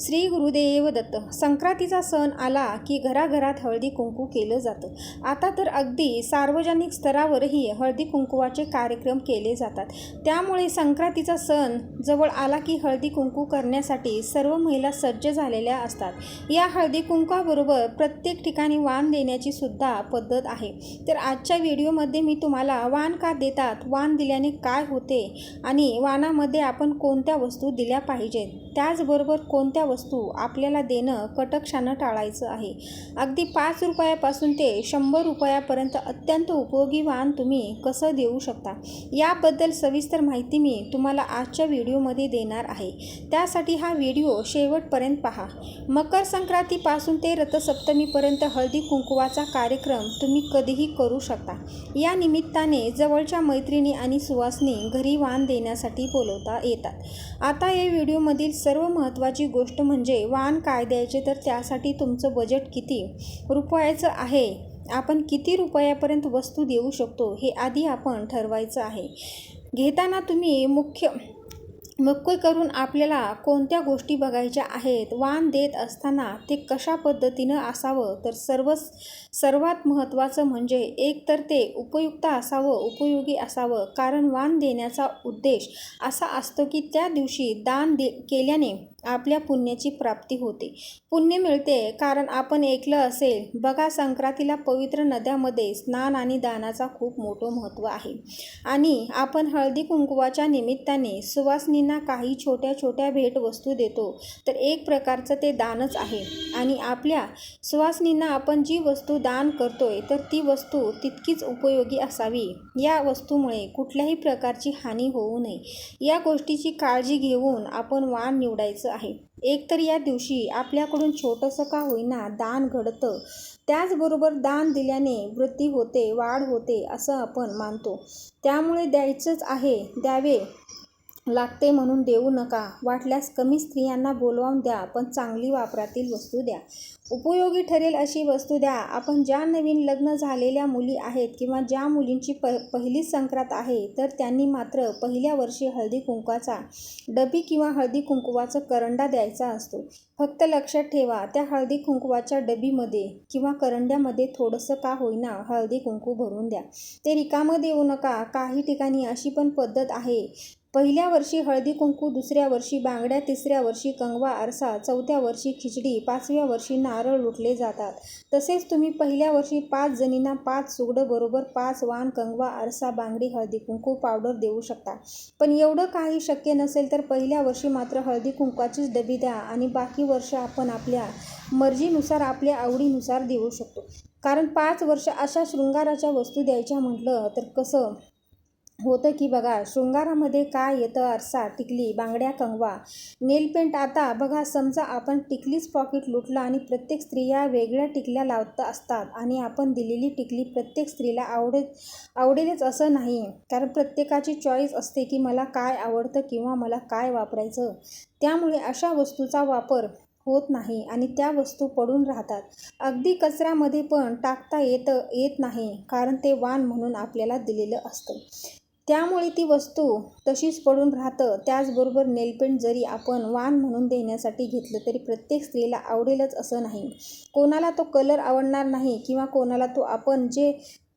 श्री गुरुदेव दत्त. संक्रांतीचा सण आला की घराघरात हळदी कुंकू केलं जातं. आता तर अगदी सार्वजनिक स्तरावरही हळदी कुंकवाचे कार्यक्रम केले जातात. त्यामुळे संक्रांतीचा सण जवळ आला की हळदी कुंकू करण्यासाठी सर्व महिला सज्ज झालेल्या असतात. या हळदी कुंकाबरोबर प्रत्येक ठिकाणी वाण देण्याची सुद्धा पद्धत आहे. तर आजच्या व्हिडिओमध्ये मी तुम्हाला वाण का देतात वाण दिल्याने काय होते आणि वाणामध्ये आपण कोणत्या वस्तू दिल्या पाहिजेत? त्याचबरोबर कोणत्या वस्तू आपल्याला देणं कटकशानं टाळायचं आहे? अगदी पाच रुपयापासून ते शंभर रुपयापर्यंत अत्यंत उपयोगी वाहन तुम्ही कसं देऊ शकता? याबद्दल सविस्तर माहिती मी तुम्हाला आजच्या व्हिडिओमध्ये देणार आहे. त्यासाठी हा व्हिडिओ शेवटपर्यंत पहा. मकर संक्रांतीपासून ते रथसप्तमीपर्यंत हळदी कुंकुवाचा कार्यक्रम तुम्ही कधीही करू शकता. या निमित्ताने जवळच्या मैत्रिणी आणि सुवासनी घरी वाण देण्यासाठी बोलवता येतात. आता या व्हिडिओमधील सर्व महत्त्वाची गोष्ट म्हणजे वाण काय द्यायचे तर त्यासाठी तुमचं बजेट किती रुपयाचं आहे? आपण किती रुपयापर्यंत वस्तू देऊ शकतो? हे आधी आपण ठरवायचं आहे. घेताना तुम्ही मुख्य मुख्य करून आपल्याला कोणत्या गोष्टी बघायच्या आहेत वाण देत असताना ते कशा पद्धतीनं असावं तर सर्व सर्वात महत्त्वाचं म्हणजे एक तर ते उपयुक्त असावं उपयोगी असावं. कारण वाण देण्याचा उद्देश असा असतो की त्या दिवशी दान दे केल्याने आपल्या पुण्याची प्राप्ती होते. पुण्य मिळते कारण आपण ऐकलं असेल बघा संक्रांतीला पवित्र नद्यामध्ये स्नान आणि दानाचा खूप मोठं महत्त्व आहे. आणि आपण हळदी कुंकुवाच्या निमित्ताने सुवासनी सुवासनींना काही छोट्या छोट्या भेटवस्तू देतो. तर एक प्रकारचं ते दानच आहे. आणि आपल्या सुवासनींना आपण जी वस्तू दान करतोय तर ती वस्तू तितकीच उपयोगी असावी. या वस्तूमुळे कुठल्याही प्रकारची हानी होऊ नये. या गोष्टीची काळजी घेऊन आपण वाण निवडायचं आहे. एकतर या दिवशी आपल्याकडून छोटंसं का होईना दान घडतं. त्याचबरोबर दान दिल्याने वृद्धी होते वाढ होते असं आपण मानतो. त्यामुळे द्यायचंच आहे. द्यावे. लागते म्हणून देऊ नका. वाटल्यास कमी स्त्रियांना बोलवून द्या पण चांगली वापरातील वस्तू द्या. उपयोगी ठरेल अशी वस्तू द्या. आपण ज्या नवीन लग्न झालेल्या मुली आहेत किंवा ज्या मुलींची प पहिलीच संक्रांत आहे तर त्यांनी मात्र पहिल्या वर्षी हळदी कुंकवाचा डबी किंवा हळदी कुंकवाचा करंडा द्यायचा असतो. फक्त लक्षात ठेवा त्या हळदी कुंकवाच्या डबीमध्ये किंवा करंड्यामध्ये थोडंसं का होईना हळदी कुंकू भरून द्या. ते रिकामं देऊ नका. काही ठिकाणी अशी पण पद्धत आहे. पहिल्या वर्षी हळदी कुंकू दुसऱ्या वर्षी बांगड्या तिसऱ्या वर्षी कंगवा आरसा चौथ्या वर्षी खिचडी पाचव्या वर्षी नारळ लुटले जातात. तसेच तुम्ही पहिल्या वर्षी पाच जणींना पाच सुगडं बरोबर पाच वाण कंगवा आरसा बांगडी हळदी कुंकू पावडर देऊ शकता. पण एवढं काही शक्य नसेल तर पहिल्या वर्षी मात्र हळदी कुंकवाचीच डबी द्या आणि बाकी वर्ष आपण आपल्या मर्जीनुसार आपल्या आवडीनुसार देऊ शकतो. कारण पाच वर्ष अशा शृंगाराच्या वस्तू द्यायच्या म्हटलं तर कसं? होतं की बघा शृंगारामध्ये काय येतं? आरसा टिकली बांगड्या कंगवा नेलपेंट आता बघा समजा आपण टिकलीच पॉकेट लुटलं आणि प्रत्येक स्त्रिया वेगळ्या टिकल्या लावत असतात आणि आपण दिलेली टिकली प्रत्येक स्त्रीला आवडे आवडेलच असं नाही. कारण प्रत्येकाची चॉईस असते की मला काय आवडतं किंवा मला काय वापरायचं. त्यामुळे अशा वस्तूचा वापर होत नाही आणि त्या वस्तू पडून राहतात. अगदी कचऱ्यामध्ये पण टाकता येतं येत नाही. कारण ते वाण म्हणून आपल्याला दिलेलं असतं. त्यामुळे ती वस्तू तशीच पडून राहतं. त्याचबरोबर नेलपेंट जरी आपण वाण म्हणून देण्यासाठी घेतलं तरी प्रत्येक स्त्रीला आवडेलच असं नाही. कोणाला तो कलर आवडणार नाही किंवा कोणाला तो आपण जे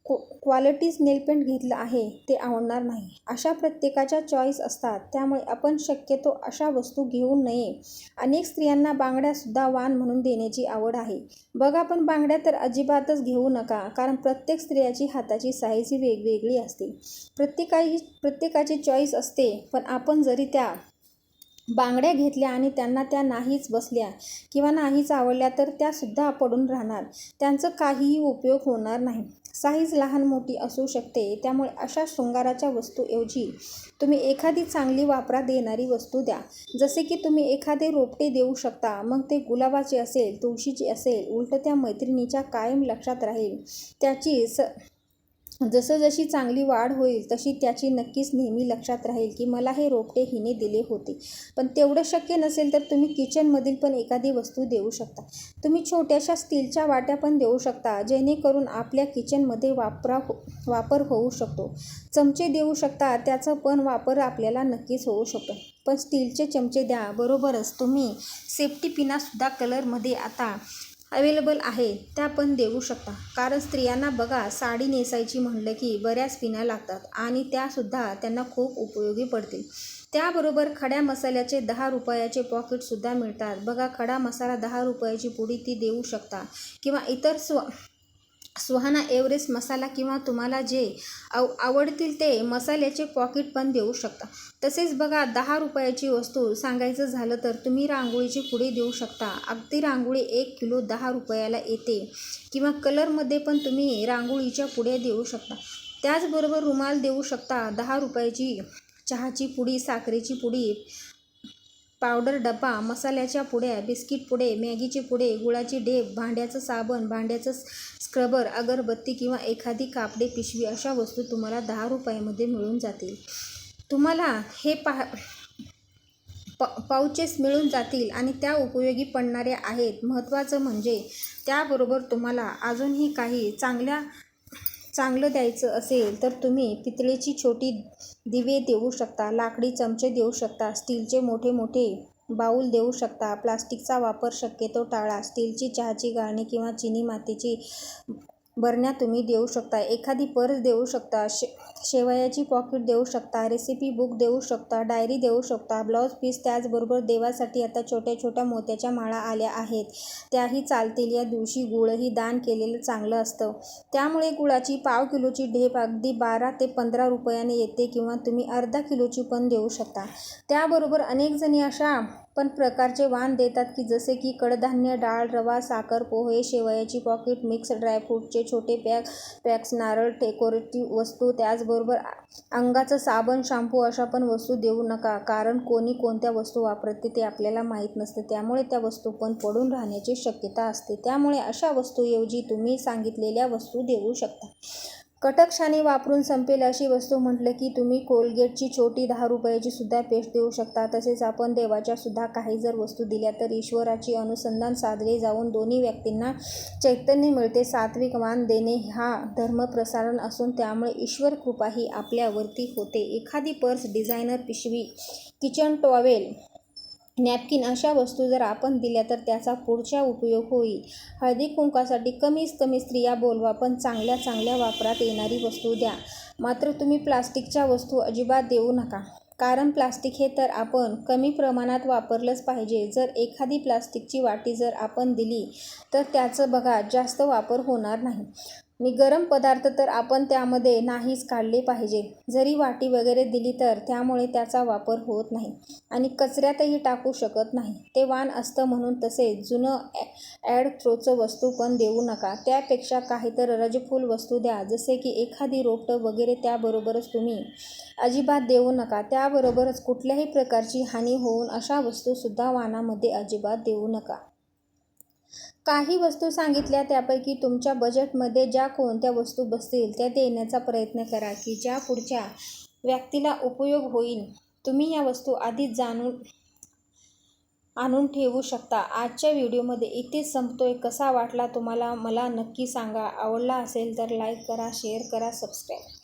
क्व क्वालिटीज नेलपेंट घेतलं आहे ते आवडणार नाही. अशा प्रत्येकाच्या चॉईस असतात. त्यामुळे आपण शक्यतो अशा वस्तू घेऊ नये. अनेक स्त्रियांना बांगड्यासुद्धा वाण म्हणून देण्याची आवड आहे. बघा पण बांगड्या तर अजिबातच घेऊ नका कारण प्रत्येक स्त्रियाची हाताची साईज ही वेगवेगळी असते. प्रत्येकाची प्रत्येकाची चॉईस असते पण आपण जरी त्या बांगड्या घेतल्या आणि त्यांना त्या नाहीच बसल्या किंवा नाहीच आवडल्या तर त्यासुद्धा पडून राहणार. त्यांचं काहीही उपयोग होणार नाही. साईज लहान मोठी असू शकते. त्यामुळे अशा शृंगाराच्या वस्तूऐवजी तुम्ही एखादी चांगली वापरा देणारी वस्तू द्या. जसे की तुम्ही एखादे रोपटे देऊ शकता मग ते गुलाबाचे असेल तुळशीचे असेल उलट त्या मैत्रिणीच्या कायम लक्षात राहील. त्याची स जसं जशी चांगली वाढ होईल तशी त्याची नक्कीच नेहमी लक्षात राहील की मला हे रोपटे हिने दिले होते. पण तेवढं शक्य नसेल तर तुम्ही किचनमधील पण एखादी वस्तू देऊ शकता. तुम्ही छोट्याशा स्टीलच्या वाट्या पण देऊ शकता जेणेकरून आपल्या किचनमध्ये वापरा हो वापर होऊ शकतो. चमचे देऊ शकता त्याचा पण वापर आपल्याला नक्कीच होऊ शकतो. पण स्टीलचे चमचे द्या बरोबरच तुम्ही सेफ्टी पिनासुद्धा कलरमध्ये आता अवेलेबल आहे त्या पण देऊ शकता. कारण स्त्रियांना बघा साडी नेसायची म्हणलं की बऱ्याच पिना लागतात आणि त्यासुद्धा त्यांना खूप उपयोगी पडतील. त्याबरोबर खड्या मसाल्याचे दहा रुपयाचे पॉकेटसुद्धा मिळतात. बघा खडा मसाला दहा रुपयाची पुडी ती देऊ शकता. किंवा इतर स्व सुहाना एव्हरेस्ट मसाला किंवा तुम्हाला जे आव आवडतील ते मसाल्याचे पॉकेट पण देऊ शकता. तसेच बघा दहा रुपयाची वस्तू सांगायचं झालं तर तुम्ही रांगोळीची पुडी देऊ शकता. अगदी रांगोळी एक किलो दहा रुपयाला येते. किंवा कलरमध्ये पण तुम्ही रांगोळीच्या पुड्या देऊ शकता. त्याचबरोबर रुमाल देऊ शकता. दहा रुपयाची चहाची पुडी साखरेची पुडी पावडर डबा मसाल्याच्या पुड्या बिस्किट पुडे मॅगीचे पुडे गुळाची ढेप भांड्याचं साबण भांड्याचं स्क्रबर अगरबत्ती किंवा एखादी कापडे पिशवी अशा वस्तू तुम्हाला दहा रुपयामध्ये मिळून जातील. तुम्हाला हे पा प पाउचेस मिळून जातील आणि त्या उपयोगी पडणाऱ्या आहेत. महत्त्वाचं म्हणजे त्याबरोबर तुम्हाला अजूनही काही चांगल्या चांगलं द्यायचं असेल तर तुम्ही पितळेची छोटी दिवे देऊ शकता लाकडी चमचे देऊ शकता स्टीलचे मोठे मोठे बाऊल देऊ शकता प्लास्टिकचा वापर शक्यतो टाळा स्टीलची चहाची गाळणी किंवा चिनी मातीची बरण्या तुम्ही देऊ शकता. एखादी पर्स देऊ शकता शे शेवयाची पॉकेट देऊ शकता रेसिपी बुक देऊ शकता डायरी देऊ शकता ब्लाऊज पीस त्याचबरोबर देवासाठी आता छोट्या छोट्या मोत्याच्या माळा आल्या आहेत. त्याही चालतील. या दिवशी गुळही दान केलेलं चांगलं असतं. त्यामुळे गुळाची पाव किलोची ढेप अगदी बारा ते पंधरा रुपयाने येते किंवा तुम्ही अर्धा किलोची पण देऊ शकता. त्याबरोबर अनेक जणी अशा पण प्रकारचे वाण देतात की जसे की कडधान्य डाळ रवा साखर पोहे शेवयाची पॉकेट मिक्स ड्रायफ्रूटचे छोटे पॅक पॅक्स नारळ डेकोरेटिव्ह वस्तू त्याचबरोबर अंगाचं साबण शॅम्पू अशा पण वस्तू देऊ नका. कारण कोणी कोणत्या वस्तू वापरते ते आपल्याला माहीत नसते. त्यामुळे त्या वस्तू पण पडून राहण्याची शक्यता असते. त्यामुळे अशा वस्तूऐवजी तुम्ही सांगितलेल्या वस्तू देऊ शकता. कटकशाने वापरून संपेल अशी वस्तू म्हटलं की तुम्ही कोलगेटची छोटी दहा रुपयाची सुद्धा पेस्ट देऊ शकता. तसेच आपण देवाच्या सुद्धा काही जर वस्तू दिल्या तर ईश्वराची अनुसंधान साधले जाऊन दोन्ही व्यक्तींना चैतन्य मिळते सात्विक मान देणे हा धर्मप्रसारण असून त्यामुळे ईश्वर कृपाही आपल्यावरती होते. एखादी पर्स डिझायनर पिशवी किचन टॉवेल नॅपकिन अशा वस्तू जर आपण दिल्या तर त्याचा पुढचा उपयोग होईल. हळदी कुंकासाठी कमीत कमी स्त्रिया बोलवा पण चांगल्या चांगल्या वापरात येणारी वस्तू द्या. मात्र तुम्ही प्लास्टिकच्या वस्तू अजिबात देऊ नका. कारण प्लास्टिक हे तर आपण कमी प्रमाणात वापरलंच पाहिजे. जर एखादी प्लास्टिकची वाटी जर आपण दिली तर त्याचं बघा जास्त वापर होणार नाही. आणि गरम पदार्थ तर आपण त्यामध्ये नाहीच काढले पाहिजे. जरी वाटी वगैरे दिली तर त्यामुळे त्याचा वापर होत नाही आणि कचऱ्यातही टाकू शकत नाही. ते वाण असतं म्हणून तसे जुनं ॲड थ्रोचं वस्तू पण देऊ नका. त्यापेक्षा काही तर रजफूल वस्तू द्या. जसे की एखादी रोपटं वगैरे त्याबरोबरच तुम्ही अजिबात देऊ नका. त्याबरोबरच कुठल्याही प्रकारची हानी होऊन अशा वस्तूसुद्धा वाणामध्ये अजिबात देऊ नका. काही वस्तू सांगितल्या त्यापैकी तुमच्या बजेटमध्ये ज्या कोणत्या वस्तू बसतील त्या देण्याचा प्रयत्न करा की ज्या पुढच्या व्यक्तीला उपयोग होईल तुम्ही या वस्तू आधीच जाणून आणून ठेवू शकता. आजच्या व्हिडिओमध्ये इथेच संपतोय. कसा वाटला तुम्हाला मला नक्की सांगा. आवडला असेल तर लाईक करा शेअर करा सबस्क्राईब